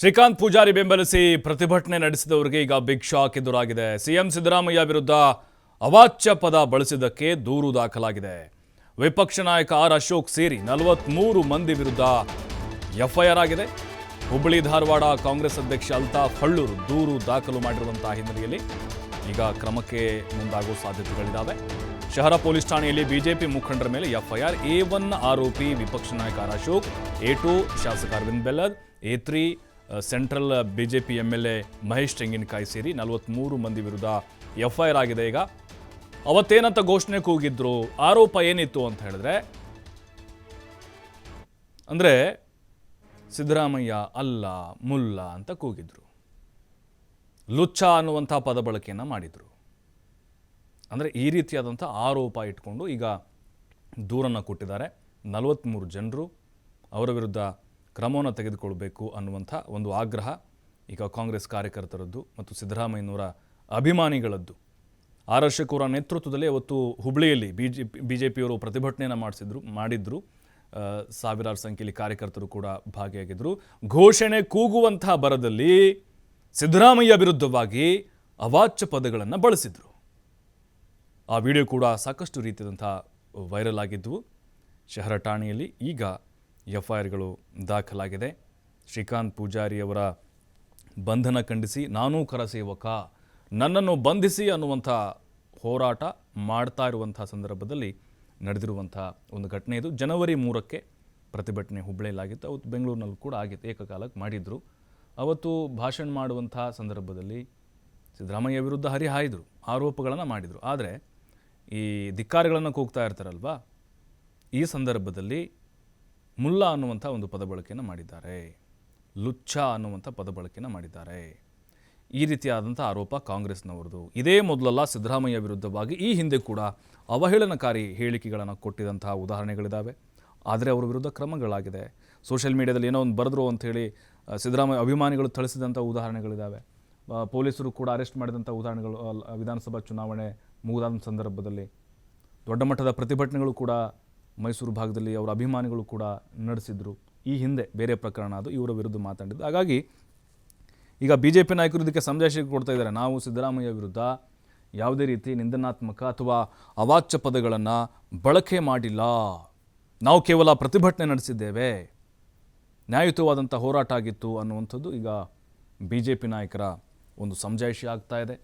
ಶ್ರೀಕಾಂತ್ ಪೂಜಾರಿ ಬೆಂಬಲಿಸಿ ಪ್ರತಿಭಟನೆ ನಡೆಸಿದವರಿಗೆ ಈಗ ಬಿಗ್ ಶಾಕ್ ಎದುರಾಗಿದೆ. ಸಿಎಂ ಸಿದ್ದರಾಮಯ್ಯ ವಿರುದ್ಧ ಅವಾಚ್ಯ ಪದ ಬಳಸಿದ್ದಕ್ಕೆ ದೂರು ದಾಖಲಾಗಿದೆ. ವಿಪಕ್ಷ ನಾಯಕ ಆರ್ ಅಶೋಕ್ ಸೇರಿ ನಲವತ್ಮೂರು ಮಂದಿ ವಿರುದ್ಧ ಎಫ್ಐಆರ್ ಆಗಿದೆ. ಹುಬ್ಬಳ್ಳಿ, ಧಾರವಾಡ ಕಾಂಗ್ರೆಸ್ ಅಧ್ಯಕ್ಷ ಅಲ್ತಾಫ್ ಹಳ್ಳೂರು ದೂರು ದಾಖಲು ಮಾಡಿರುವಂತಹ ಹಿನ್ನೆಲೆಯಲ್ಲಿ ಈಗ ಕ್ರಮಕ್ಕೆ ಮುಂದಾಗುವ ಸಾಧ್ಯತೆಗಳಿದ್ದಾವೆ ಶಹರ ಪೊಲೀಸ್ ಠಾಣೆಯಲ್ಲಿ ಬಿಜೆಪಿ ಮುಖಂಡರ ಮೇಲೆ ಎಫ್ಐಆರ್, ಎ ಒನ್ ಆರೋಪಿ, ವಿಪಕ್ಷ ನಾಯಕ ಆರ್ ಅಶೋಕ್, ಎ ಟು ಶಾಸಕ Arvind Bellad, A three central B J P M L A Mahesh Tenginakai ಸೇರಿ ನಲವತ್ತ್ಮೂರು ಮಂದಿ ವಿರುದ್ಧ ಎಫ್ ಐ ಆರ್ ಆಗಿದೆ. ಈಗ ಅವತ್ತೇನಂತ ಘೋಷಣೆ ಕೂಗಿದ್ರು, ಆರೋಪ ಏನಿತ್ತು ಅಂತ ಹೇಳಿದ್ರೆ, ಅಂದರೆ ಸಿದ್ದರಾಮಯ್ಯ ಅಲ್ಲ, ಮುಲ್ಲ ಅಂತ ಕೂಗಿದ್ರು. ಲುಚ್ಚ ಅನ್ನುವಂಥ ಪದ ಬಳಕೆಯನ್ನು ಮಾಡಿದರು. ಅಂದರೆ ಈ ರೀತಿಯಾದಂಥ ಆರೋಪ ಇಟ್ಕೊಂಡು ಈಗ ದೂರನ್ನು ಕೊಟ್ಟಿದ್ದಾರೆ. ನಲವತ್ತ್ಮೂರು ಜನರು ಅವರ ವಿರುದ್ಧ ಕ್ರಮವನ್ನು ತೆಗೆದುಕೊಳ್ಬೇಕು ಅನ್ನುವಂಥ ಒಂದು ಆಗ್ರಹ ಈಗ ಕಾಂಗ್ರೆಸ್ ಕಾರ್ಯಕರ್ತರದ್ದು ಮತ್ತು ಸಿದ್ದರಾಮಯ್ಯನವರ ಅಭಿಮಾನಿಗಳದ್ದು. ಆರ್ ಅಶೋಕ್ ನೇತೃತ್ವದಲ್ಲಿ ಅವತ್ತು ಹುಬ್ಳಿಯಲ್ಲಿ ಬಿ ಜೆ ಬಿ ಜೆ ಪಿಯವರು ಪ್ರತಿಭಟನೆಯನ್ನು ಮಾಡಿಸಿದ್ರು, ಮಾಡಿದ್ರು. ಸಾವಿರಾರು ಸಂಖ್ಯೆಯಲ್ಲಿ ಕಾರ್ಯಕರ್ತರು ಕೂಡ ಭಾಗಿಯಾಗಿದ್ದರು ಘೋಷಣೆ ಕೂಗುವಂತಹ ಬರದಲ್ಲಿ ಸಿದ್ದರಾಮಯ್ಯ ವಿರುದ್ಧವಾಗಿ ಅವಾಚ್ಯ ಪದಗಳನ್ನು ಬಳಸಿದರು. ಆ ವಿಡಿಯೋ ಕೂಡ ಸಾಕಷ್ಟು ರೀತಿಯಾದಂಥ ವೈರಲ್ ಆಗಿದ್ದವು ಶಹರ ಠಾಣೆಯಲ್ಲಿ ಈಗ ಎಫ್ ಐ ಆರ್ಗಳು ದಾಖಲಾಗಿದೆ. ಶ್ರೀಕಾಂತ್ ಪೂಜಾರಿಯವರ ಬಂಧನ ಖಂಡಿಸಿ ನಾನೂ ಕರಸೇವಕ, ನನ್ನನ್ನು ಬಂಧಿಸಿ ಅನ್ನುವಂಥ ಹೋರಾಟ ಮಾಡ್ತಾ ಇರುವಂಥ ಸಂದರ್ಭದಲ್ಲಿ ನಡೆದಿರುವಂಥ ಒಂದು ಘಟನೆ ಇದು. ಜನವರಿ ಮೂರಕ್ಕೆ ಪ್ರತಿಭಟನೆ ಹುಬ್ಬಳ್ಳಿಯಲ್ಲಾಗಿತ್ತು ಅವತ್ತು ಬೆಂಗಳೂರಿನಲ್ಲೂ ಕೂಡ ಆಗಿತ್ತು. ಏಕಕಾಲಕ್ಕೆ ಮಾಡಿದರು. ಅವತ್ತು ಭಾಷಣ ಮಾಡುವಂಥ ಸಂದರ್ಭದಲ್ಲಿ ಸಿದ್ದರಾಮಯ್ಯ ವಿರುದ್ಧ ಹರಿಹಾಯ್ದರು. ಆರೋಪಗಳನ್ನು ಮಾಡಿದರು. ಆದರೆ ಈ ಧಿಕ್ಕಾರಗಳನ್ನು ಕೂಗ್ತಾ ಇರ್ತಾರಲ್ವಾ? ಈ ಸಂದರ್ಭದಲ್ಲಿ ಮುಲ್ಲ ಅನ್ನುವಂಥ ಒಂದು ಪದ ಬಳಕೆಯನ್ನು ಮಾಡಿದ್ದಾರೆ. ಲುಚ್ಚ ಅನ್ನುವಂಥ ಪದ ಬಳಕೆಯನ್ನು ಮಾಡಿದ್ದಾರೆ. ಈ ರೀತಿಯಾದಂಥ ಆರೋಪ ಕಾಂಗ್ರೆಸ್ನವರದು ಇದೇ ಮೊದಲಲ್ಲ ಸಿದ್ದರಾಮಯ್ಯ ವಿರುದ್ಧವಾಗಿ ಈ ಹಿಂದೆ ಕೂಡ ಅವಹೇಳನಕಾರಿ ಹೇಳಿಕೆಗಳನ್ನು ಕೊಟ್ಟಿದಂತಹ ಉದಾಹರಣೆಗಳಿದ್ದಾವೆ ಆದರೆ ಅವರ ವಿರುದ್ಧ ಕ್ರಮಗಳಾಗಿದೆ. ಸೋಷಿಯಲ್ ಮೀಡಿಯಾದಲ್ಲಿ ಏನೋ ಒಂದು ಬರೆದ್ರು ಅಂಥೇಳಿ ಸಿದ್ದರಾಮಯ್ಯ ಅಭಿಮಾನಿಗಳು ಥಳಿಸಿದಂಥ ಉದಾಹರಣೆಗಳಿದ್ದಾವೆ ಪೊಲೀಸರು ಕೂಡ ಅರೆಸ್ಟ್ ಮಾಡಿದಂಥ ಉದಾಹರಣೆಗಳು ವಿಧಾನಸಭಾ ಚುನಾವಣೆ ಮುಗಿದಾದ ಸಂದರ್ಭದಲ್ಲಿ ದೊಡ್ಡ ಮಟ್ಟದ ಪ್ರತಿಭಟನೆಗಳು ಕೂಡ ಮೈಸೂರು ಭಾಗದಲ್ಲಿ ಅವರ ಅಭಿಮಾನಿಗಳು ಕೂಡ ನಡೆಸಿದ್ರು. ಈ ಹಿಂದೆ ಬೇರೆ ಪ್ರಕರಣ ಅದು, ಇವರ ವಿರುದ್ಧ ಮಾತಾಡಿದ್ದು. ಹಾಗಾಗಿ ಈಗ ಬಿ ಜೆ ಪಿ ನಾಯಕರು ಇದಕ್ಕೆ ಸಂದೇಶ ಕೊಡ್ತಾ ಇದ್ದಾರೆ. ನಾವು ಸಿದ್ದರಾಮಯ್ಯ ವಿರುದ್ಧ ಯಾವುದೇ ರೀತಿ ನಿಂದನಾತ್ಮಕ ಅಥವಾ ಅವಾಚ್ಯ ಪದಗಳನ್ನು ಬಳಕೆ ಮಾಡಿಲ್ಲ. ನಾವು ಕೇವಲ ಪ್ರತಿಭಟನೆ ನಡೆಸಿದ್ದೇವೆ. ನ್ಯಾಯಯುತವಾದಂಥ ಹೋರಾಟ ಆಗಿತ್ತು ಅನ್ನುವಂಥದ್ದು ಈಗ ಬಿ ಜೆ ಪಿ ನಾಯಕರ ಒಂದು ಸಮಜಾಯಿಷಿ ಆಗ್ತಾ ಇದೆ.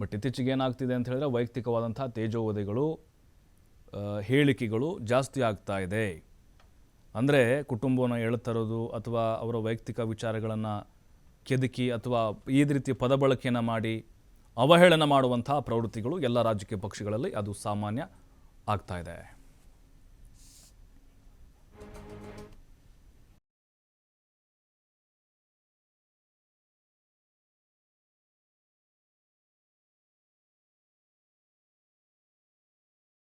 ಬಟ್ ಇತ್ತೀಚೆಗೆ ಏನಾಗ್ತಿದೆ ಅಂತ ಹೇಳಿದ್ರೆ ವೈಯಕ್ತಿಕವಾದಂಥ ತೇಜೋವಧೆಗಳು ಹೇಳಿಕೆಗಳು ಜಾಸ್ತಿ ಆಗ್ತಾ ಇದೆ. ಅಂದರೆ ಕುಟುಂಬವನ್ನು ಹೇಳ್ತರೋದು ಅಥವಾ ಅವರ ವೈಯಕ್ತಿಕ ವಿಚಾರಗಳನ್ನು ಕೆದಕಿ ಅಥವಾ ಈ ರೀತಿಯ ಪದ ಬಳಕೆಯನ್ನು ಮಾಡಿ ಅವಹೇಳನ ಮಾಡುವಂಥ ಪ್ರವೃತ್ತಿಗಳು ಎಲ್ಲ ರಾಜಕೀಯ ಪಕ್ಷಗಳಲ್ಲಿ ಅದು ಸಾಮಾನ್ಯ ಆಗ್ತಾ ಇದೆ.